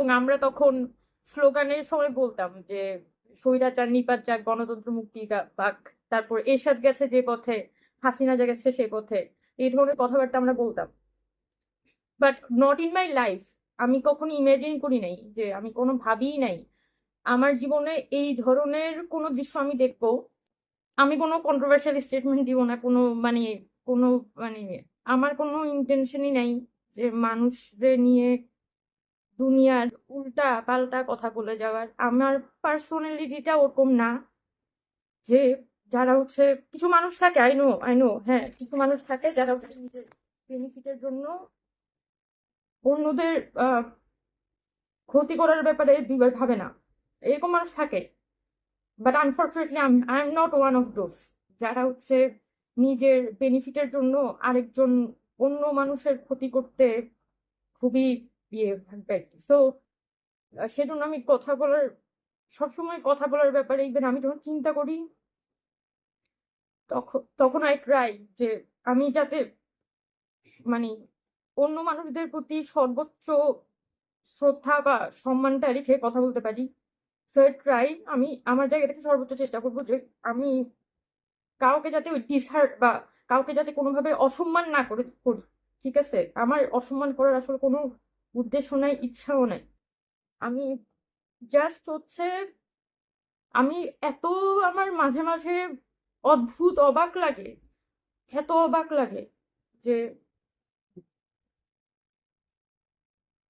এবং আমরা তখন স্লোগানের সময় বলতাম যে, স্বৈরাচার নিপাত যাক গণতন্ত্র মুক্তি পাক তারপর এরশাদ গেছে যে পথে, হাসিনা যা গেছে সেই পথে, এই ধরনের কথাবার্তা আমরা বলতাম। But not in my life আমি কখনো ইমাজিন করি নাই যে, আমি কোনো ভাবিই নাই, আমার জীবনে এই ধরনের কোনো দৃশ্য আমি দেখব, আমি কোনো কন্ট্রোভার্সিয়াল স্টেটমেন্ট দিব না, কোনো মানে কোনো মানে আমার কোনো ইন্টেনশনই নাই যে মানুষদের নিয়ে দুনিয়ার উল্টা পাল্টা কথা বলে যাওয়ার। আমার পার্সোনালিটিটা ওরকম না যে যারা হচ্ছে, কিছু মানুষ থাকে আই নো আই নো হ্যাঁ কিছু মানুষ থাকে যারা হচ্ছে নিজের বেনিফিটের জন্য অন্যদের ক্ষতি করার ব্যাপারে দুইবার ভাবে না। এরকম মানুষ থাকে। But unfortunately I am not one of those যারা হচ্ছে নিজের বেনিফিটের জন্য আরেকজন অন্য মানুষের ক্ষতি করতে খুবই ইয়ে সো সেজন্য আমি কথা বলার, সবসময় কথা বলার ব্যাপারে ইভেন আমি যখন চিন্তা করি তখন তখন আই ট্রাই যে আমি যাতে মানে অন্য মানুষদের প্রতি সর্বোচ্চ শ্রদ্ধা বা সম্মানটা রেখে কথা বলতে পারি। সো ট্রাই আমি আমার জায়গা থেকে সর্বোচ্চ চেষ্টা করব যে আমি কাউকে যাতে ওই ডিসহার্ট বা কাউকে যাতে কোনোভাবে অসম্মান না করে, করি, ঠিক আছে? আমার অসম্মান করার আসলে কোনো উদ্দেশ্য নাই, ইচ্ছাও নাই। আমি জাস্ট হচ্ছে, আমি এত আমার মাঝে মাঝে অদ্ভুত অবাক লাগে, এত অবাক লাগে যে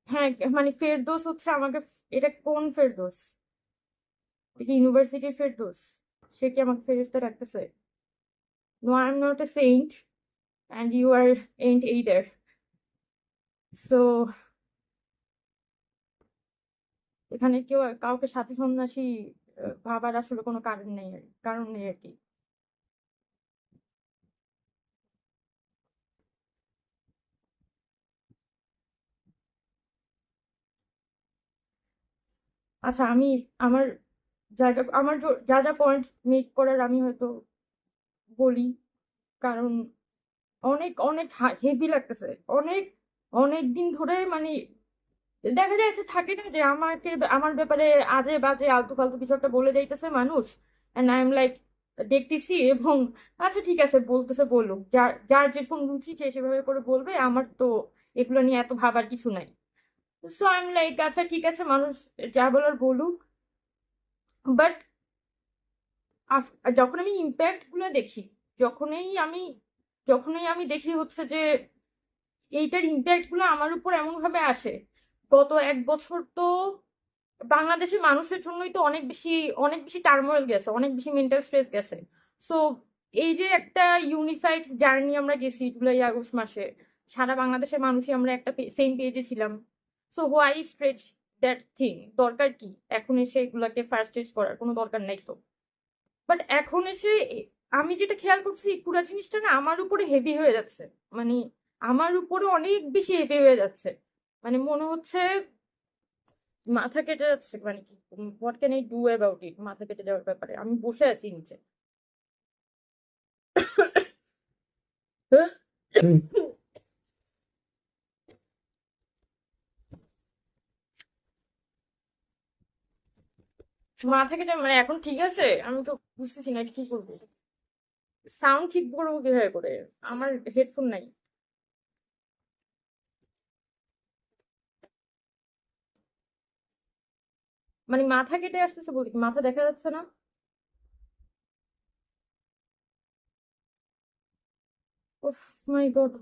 হ্যাঁ মানে ফেরদোস হচ্ছে আমাকে এটা কোন ফেরদোস? এটা ইউনিভার্সিটির ফেরদোস? সে কি আমাকে ফেরস্তা রাখতেছে no I am not a saint and you aren't either so এখানে কেউ কাউকে সাথে সন্ন্যাসী ভাবার আসলে কোনো কারণ নেই কারণ নেই আর কি। আচ্ছা আমি আমার জায়গা, আমার যা যা পয়েন্ট মেক করার আমি হয়তো বলি। কারণ অনেক অনেক হেভি লাগতেছে। অনেক অনেক দিন ধরে মানে দেখা যাচ্ছে থাকে না যে আমাকে আমার ব্যাপারে আজে বাজে আলতু ফালতু কিছু একটা বলে যাইতেছে মানুষ অ্যান্ড আই এম লাইক দেখতেছি এবং আচ্ছা ঠিক আছে, বলতেছে বলুক যার যার যেরকম রুচি সে সেভাবে করে বলবে, আমার তো এগুলো নিয়ে এত ভাবার কিছু নাই। সো আই এম লাইক আচ্ছা ঠিক আছে, মানুষ যা বলার বলুক। বাট যখন আমি ইম্প্যাক্টগুলো দেখি, যখনই আমি যখনই আমি দেখি হচ্ছে যে, এইটার ইম্প্যাক্টগুলো আমার উপর এমন ভাবে আসে গত এক বছর তো বাংলাদেশের মানুষের জন্যই তো অনেক বেশি অনেক বেশি টার্মোয়েল গেছে, অনেক বেশি মেন্টাল স্ট্রেস গেছে। সো এই যে একটা ইউনিফাইড জার্নি আমরা গেছি জুলাই, আগস্ট মাসে, সারা বাংলাদেশের মানুষই আমরা একটা সেম পেজে ছিলাম। So why stretch that thing দরকার কি? এখন এসে এগুলাকে ফার্স্ট স্টেজ করার কোনো দরকার নাই তো। বাট এখন এসে আমি যেটা খেয়াল করছি এই পুরা জিনিসটা না আমার উপরে হেভি হয়ে যাচ্ছে। মানে আমার উপরে অনেক বেশি হেভি হয়ে যাচ্ছে। মানে মনে হচ্ছে মাথা কেটে যাচ্ছে মানে কি what can I do about it মাথা কেটে যাওয়ার ব্যাপারে। আমি বসে আছি নিচে। মাথা কেটে মানে এখন ঠিক আছে? আমি তো বুঝতেছি না কি করব? সাউন্ড ঠিক করব কীভাবে করে? আমার হেডফোন নাই। মানে মাথা কেটে আসতেছে বলতে মাথা দেখা যাচ্ছে না? My god.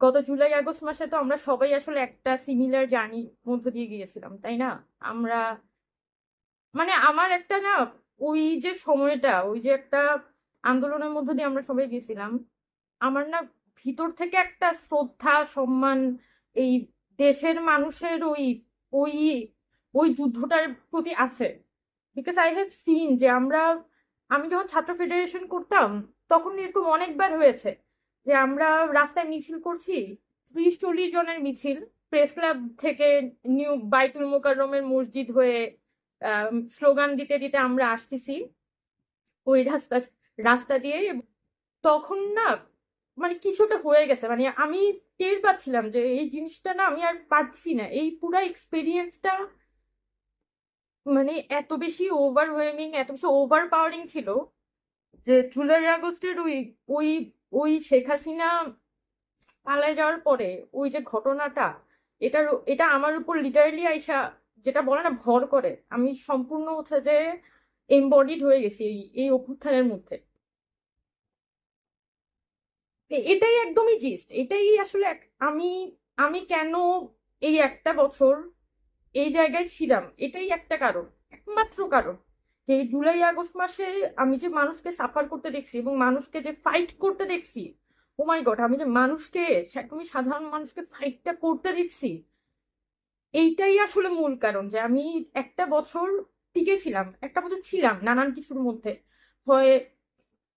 গত জুলাই, আগস্ট মাসে তো আমরা সবাই আসলে একটা সিমিলার জার্নির মধ্য দিয়ে গিয়েছিলাম, তাই না? আমরা মানে আমার একটা না, ওই যে সময়টা, ওই যে একটা আন্দোলনের মধ্য দিয়ে আমরা সবাই গেছিলাম। আমার না ভিতর থেকে একটা শ্রদ্ধা, সম্মান, এই দেশের মানুষের ওই ওই ওই যুদ্ধটার প্রতি আছে। বিকজ আই হ্যাভ সিন যে আমরা, আমি যখন ছাত্র ফেডারেশন করতাম, তখন এরকম অনেকবার হয়েছে যে আমরা রাস্তায় মিছিল করছি, ত্রিশ চল্লিশ জনের মিছিল প্রেস ক্লাব থেকে নিউ বাইতুল মোকাররমের মসজিদ হয়ে স্লোগান দিতে দিতে আমরা আসতেছি। ওই রাস্তার রাস্তা দিয়ে তখন না মানে কিছুটা হয়ে গেছে। মানে আমি টের পাচ্ছিলাম যে এই জিনিসটা না আমি আর পারছি না। এই পুরো এক্সপিরিয়েন্সটা মানে এত বেশি ওভারওয়েমিং এত বেশি ওভার পাওয়ারিং ছিল যে জুলাই আগস্টের ওই ওই ওই শেখ হাসিনা পালায় যাওয়ার পরে ওই যে ঘটনাটা, এটার, এটা আমার উপর লিটারালি আইসা যেটা বলে না ভর করে। আমি সম্পূর্ণ হচ্ছে যে এমবডিড হয়ে গেছি এই এই অভ্যুত্থানের মধ্যে। এটাই একদমই জিস্ট এটাই আসলে আমি আমি কেন এই একটা বছর এই জায়গায় ছিলাম, এটাই একটা কারণ, একমাত্র কারণ। যে জুলাই আগস্ট মাসে আমি যে মানুষকে সাফার করতে দেখছি এবং মানুষকে যে ফাইট করতে দেখছি ও মাই গড আমি যে মানুষকে একদমই সাধারণ মানুষকে ফাইটটা করতে দেখছি, এইটাই আসলে মূল কারণ যে আমি একটা বছর টিকে ছিলাম। একটা বছর ছিলাম নানান কিছুর মধ্যে। হয়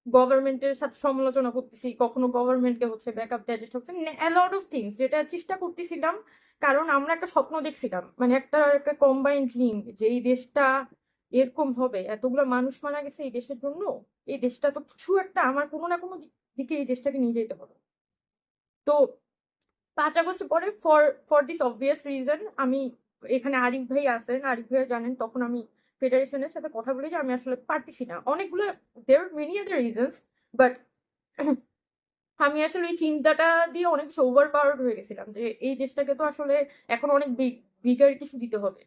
গভর্নমেন্টের সাথে সমালোচনা করতেছি, কখনো গভর্নমেন্টকে হচ্ছে ব্যাকআপ দেওয়ার চেষ্টা করছি লট অফ থিংস যেটা চেষ্টা করতেছিলাম, কারণ আমরা একটা স্বপ্ন দেখছিলাম মানে একটা একটা কম্বাইন্ড ড্রিম যে এই দেশটা এরকম হবে, এতগুলো মানুষ মারা গেছে এই দেশের জন্য, এই দেশটা তো কিছু একটা আমার কোনো না কোনো দিক- এই দেশটাকে নিয়ে যেতে হবে। তো পাঁচ আগস্ট পরে for for this obvious reason আমি এখানে আরিফ ভাই আছেন, আরিফ ভাই জানেন, তখন আমি ফেডারেশনের সাথে কথা বলি যে আমি আসলে পারতেছি না। অনেকগুলো there many other reasons but আমি আসলে এই চিন্তাটা দিয়ে অনেক বেশি ওভার পাওয়ার্ড হয়ে গেছিলাম যে এই দেশটাকে তো আসলে এখন অনেক বিগার কিছু দিতে হবে।